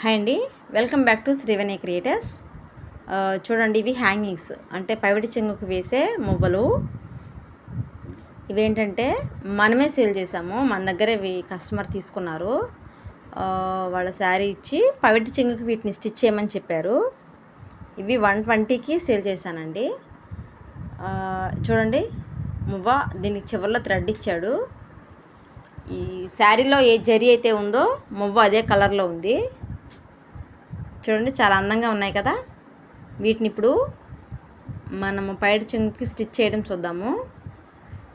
Hi అండి. Welcome back to Srivani creators. చూడండి ఇవి హ్యాంగింగ్స్. అంటే పైవటి చెంగుకు వేసే మువ్వలు. ఇవేంటంటే మనమే సేల్ చేసాము మన దగ్గర ఇవి కస్టమర్ తీసుకున్నారు. వాళ్ళ శారీ ఇచ్చి పైవటి చెంగుకి వీటిని స్టిచ్ చేయమని చెప్పారు. ఇవి వన్ ట్వంటీకి సేల్ చేశానండి. చూడండి. మువ్వ దీనికి చివరిలో థ్రెడ్ ఇచ్చాడు. ఈ శారీలో ఏ జరీ అయితే ఉందో మువ్వ అదే కలర్లో ఉంది. చూడండి చాలా అందంగా ఉన్నాయి కదా. వీటిని ఇప్పుడు మనము పైట చెంగుకి స్టిచ్ చేయడం చూద్దాము.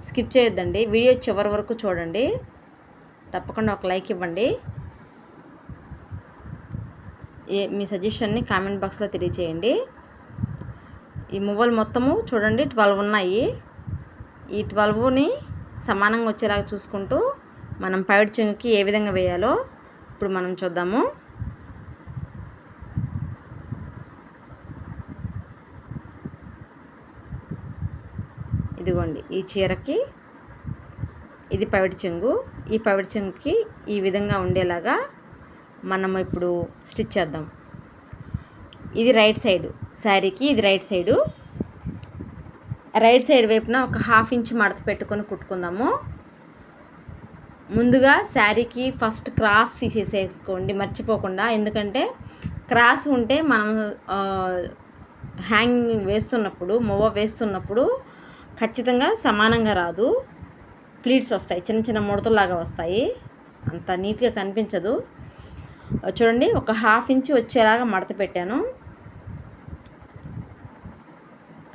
స్కిప్ చేయొద్దండి వీడియో చివరి వరకు చూడండి. తప్పకుండా ఒక లైక్ ఇవ్వండి. ఏ మీ సజెషన్ని కామెంట్ బాక్స్లో తెలియచేయండి. ఈ మువ్వలు మొత్తము చూడండి ట్వెల్వ్ ఉన్నాయి. ఈ ట్వెల్వ్ని సమానంగా వచ్చేలాగా చూసుకుంటూ మనం పైట చెంగుకి ఏ విధంగా వేయాలో ఇప్పుడు మనం చూద్దాము. ఇదిగోండి ఈ చీరకి ఇది పవిడి చెంగు. ఈ పవిడి చెంగుకి ఈ విధంగా ఉండేలాగా మనం ఇప్పుడు స్టిచ్ చేద్దాం. ఇది రైట్ సైడు శారీకి ఇది రైట్ సైడు. రైట్ సైడ్ వైపున ఒక హాఫ్ ఇంచ్ మడత పెట్టుకొని కుట్టుకుందాము. ముందుగా శారీకి ఫస్ట్ క్రాస్ తీసేసేసుకోండి మర్చిపోకుండా. ఎందుకంటే క్రాస్ ఉంటే మనం హ్యాంగింగ్ వేస్తున్నప్పుడు మొవ్వ వేస్తున్నప్పుడు ఖచ్చితంగా సమానంగా రాదు. ప్లీట్స్ వస్తాయి. చిన్న చిన్న ముడతలాగా వస్తాయి. అంత నీట్గా కనిపించదు. చూడండి ఒక హాఫ్ ఇంచ్ వచ్చేలాగా మడత పెట్టాను.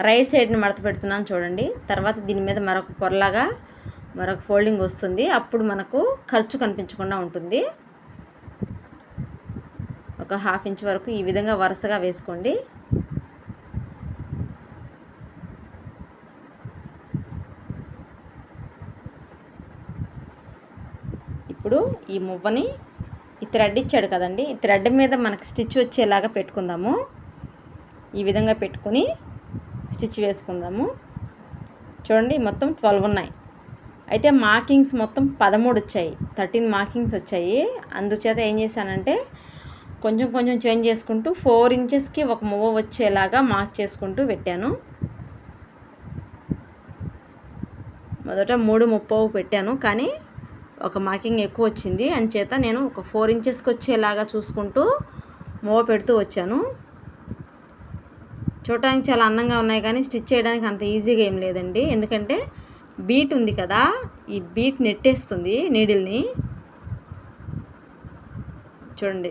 రైట్ సైడ్ని మడత పెడుతున్నాను చూడండి. తర్వాత దీని మీద మరొక పొరలాగా మరొక ఫోల్డింగ్ వస్తుంది. అప్పుడు మనకు ఖర్చు కనిపించకుండా ఉంటుంది. ఒక హాఫ్ ఇంచ్ వరకు ఈ విధంగా వరుసగా వేసుకోండి. ఇప్పుడు ఈ మువ్వని ఈ థ్రెడ్ ఇచ్చాడు కదండి. ఈ థ్రెడ్ మీద మనకి స్టిచ్ వచ్చేలాగా పెట్టుకుందాము. ఈ విధంగా పెట్టుకుని స్టిచ్ వేసుకుందాము. చూడండి మొత్తం ట్వెల్వ్ ఉన్నాయి. అయితే మార్కింగ్స్ మొత్తం పదమూడు వచ్చాయి. థర్టీన్ మార్కింగ్స్ వచ్చాయి. అందుచేత ఏం చేశానంటే కొంచెం కొంచెం చేంజ్ చేసుకుంటూ ఫోర్ ఇంచెస్కి ఒక మువ్వ వచ్చేలాగా మార్క్ చేసుకుంటూ పెట్టాను. మొదట మూడు ముప్పవు పెట్టాను. కానీ ఒక మార్కింగ్ ఎక్కువ వచ్చింది. అంచేత నేను ఒక ఫోర్ ఇంచెస్కి వచ్చేలాగా చూసుకుంటూ మూవ పెడుతూ వచ్చాను. చూడటానికి చాలా అందంగా ఉన్నాయి కానీ స్టిచ్ చేయడానికి అంత ఈజీగా ఏం లేదండి. ఎందుకంటే బీట్ ఉంది కదా ఈ బీట్ నెట్టేస్తుంది నీడిల్ని. చూడండి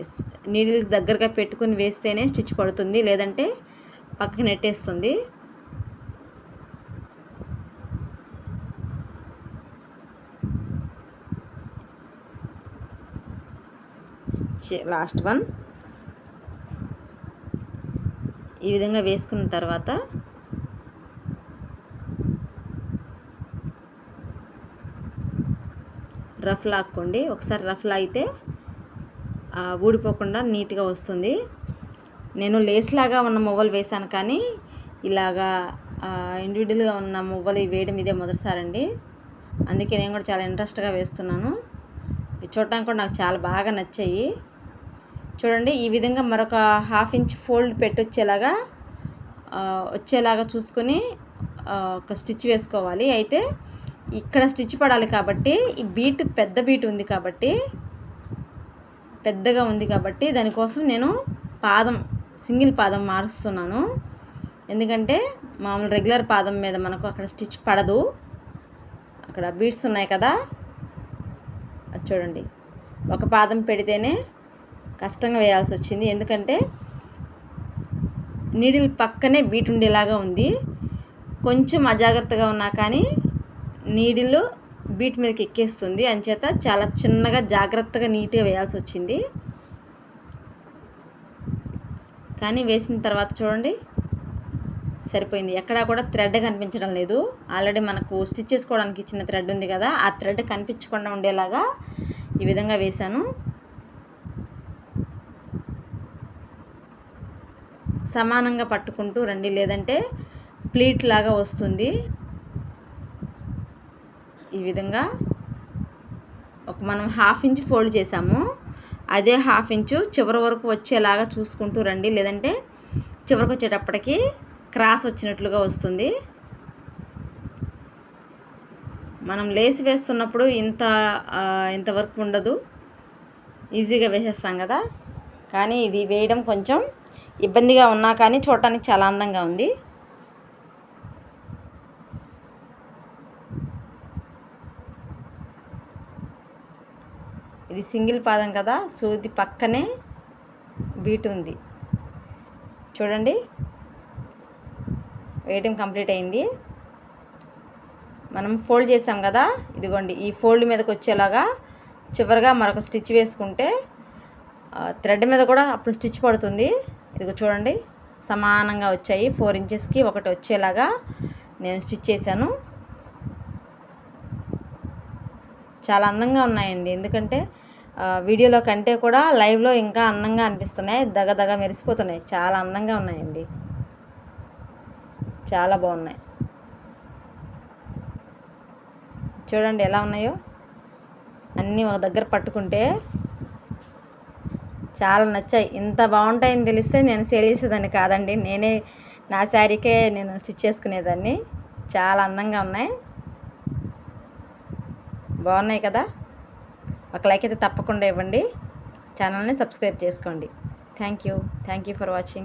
నీడిల్ దగ్గరగా పెట్టుకుని వేస్తేనే స్టిచ్ పడుతుంది లేదంటే పక్కకి నెట్టేస్తుంది. లాస్ట్ వన్ ఈ విధంగా వేసుకున్న తర్వాత రఫ్ లాక్కోండి. ఒకసారి రఫ్ లాగితే ఊడిపోకుండా నీట్గా వస్తుంది. నేను లేస్ లాగా ఉన్న మువ్వలు వేశాను కానీ ఇలాగా ఇండివిజువల్గా ఉన్న మువ్వలు వేయడం ఇదే మొదటిసారండి. అందుకే నేను కూడా చాలా ఇంట్రెస్ట్గా వేస్తున్నాను. ఇవి చూడటానికి కూడా నాకు చాలా బాగా నచ్చాయి. చూడండి ఈ విధంగా మరొక హాఫ్ ఇంచ్ ఫోల్డ్ పెట్టొచ్చేలాగా వచ్చేలాగా చూసుకొని ఒక స్టిచ్ వేసుకోవాలి. అయితే ఇక్కడ స్టిచ్ పడాలి కాబట్టి ఈ బీట్ పెద్ద బీట్ ఉంది కాబట్టి పెద్దగా ఉంది కాబట్టి దానికోసం నేను పాదం సింగిల్ పాదం మారుస్తున్నాను. ఎందుకంటే మామూలు రెగ్యులర్ పాదం మీద మనకు అక్కడ స్టిచ్ పడదు. అక్కడ బీట్స్ ఉన్నాయి కదా. చూడండి. ఒక పాదం పెడితేనే కష్టంగా వేయాల్సి వచ్చింది. ఎందుకంటే నీడిల్ పక్కనే బీట్ ఉండేలాగా ఉంది. కొంచెం అజాగ్రత్తగా ఉన్నా కానీ నీడిల్ బీట్ మీదకి ఎక్కేస్తుంది. అంచేత చాలా చిన్నగా జాగ్రత్తగా నీట్గా వేయాల్సి వచ్చింది. కానీ వేసిన తర్వాత చూడండి సరిపోయింది. ఎక్కడా కూడా థ్రెడ్ కనిపించడం లేదు. ఆల్రెడీ మనకు స్టిచ్ చేసుకోవడానికి చిన్న థ్రెడ్ ఉంది కదా ఆ థ్రెడ్ కనిపించకుండా ఉండేలాగా ఈ విధంగా వేశాను. సమానంగా పట్టుకుంటూ రండి. లేదంటే ప్లీట్ లాగా వస్తుంది. ఈ విధంగా ఒక మనం హాఫ్ ఇంచ్ ఫోల్డ్ చేసాము అదే హాఫ్ ఇంచు చివరి వరకు వచ్చేలాగా చూసుకుంటూ రండి. లేదంటే చివరికి వచ్చేటప్పటికి క్రాస్ వచ్చినట్లుగా వస్తుంది. మనం లేసి వేస్తున్నప్పుడు ఇంత ఇంతవరకు ఇంత వర్క్ ఉండదు. ఈజీగా వేసేస్తాం కదా. కానీ ఇది వేయడం కొంచెం ఇబ్బందిగా ఉన్నా కానీ చూడటానికి చాలా అందంగా ఉంది. ఇది సింగిల్ పాదం కదా సూది పక్కనే బీట్ ఉంది. చూడండి. వేయటం కంప్లీట్ అయింది. మనం ఫోల్డ్ చేసాం కదా ఇదిగోండి ఈ ఫోల్డ్ మీదకి వచ్చేలాగా చివరిగా మరొక స్టిచ్ వేసుకుంటే థ్రెడ్ మీద కూడా అప్పుడు స్టిచ్ పడుతుంది. ఇదిగో చూడండి సమానంగా వచ్చాయి. ఫోర్ ఇంచెస్కి ఒకటి వచ్చేలాగా నేను స్టిచ్ చేశాను. చాలా అందంగా ఉన్నాయండి. ఎందుకంటే వీడియోలో కంటే కూడా లైవ్లో ఇంకా అందంగా అనిపిస్తున్నాయి. దగ దగ మెరిసిపోతున్నాయి. చాలా అందంగా ఉన్నాయండి. చాలా బాగున్నాయి. చూడండి ఎలా ఉన్నాయో. అన్నీ ఒక దగ్గర పట్టుకుంటే చాలా నచ్చాయి. ఇంత బాగుంటాయని తెలిస్తే నేను సేల్ చేసేదాన్ని కాదండి. నేనే నా శారీకే నేను స్టిచ్ చేసుకునేదాన్ని. చాలా అందంగా ఉన్నాయి. బాగున్నాయి కదా? ఒక లైక్ అయితే తప్పకుండా ఇవ్వండి. ఛానల్ని సబ్స్క్రైబ్ చేసుకోండి. Thank you. Thank you for watching.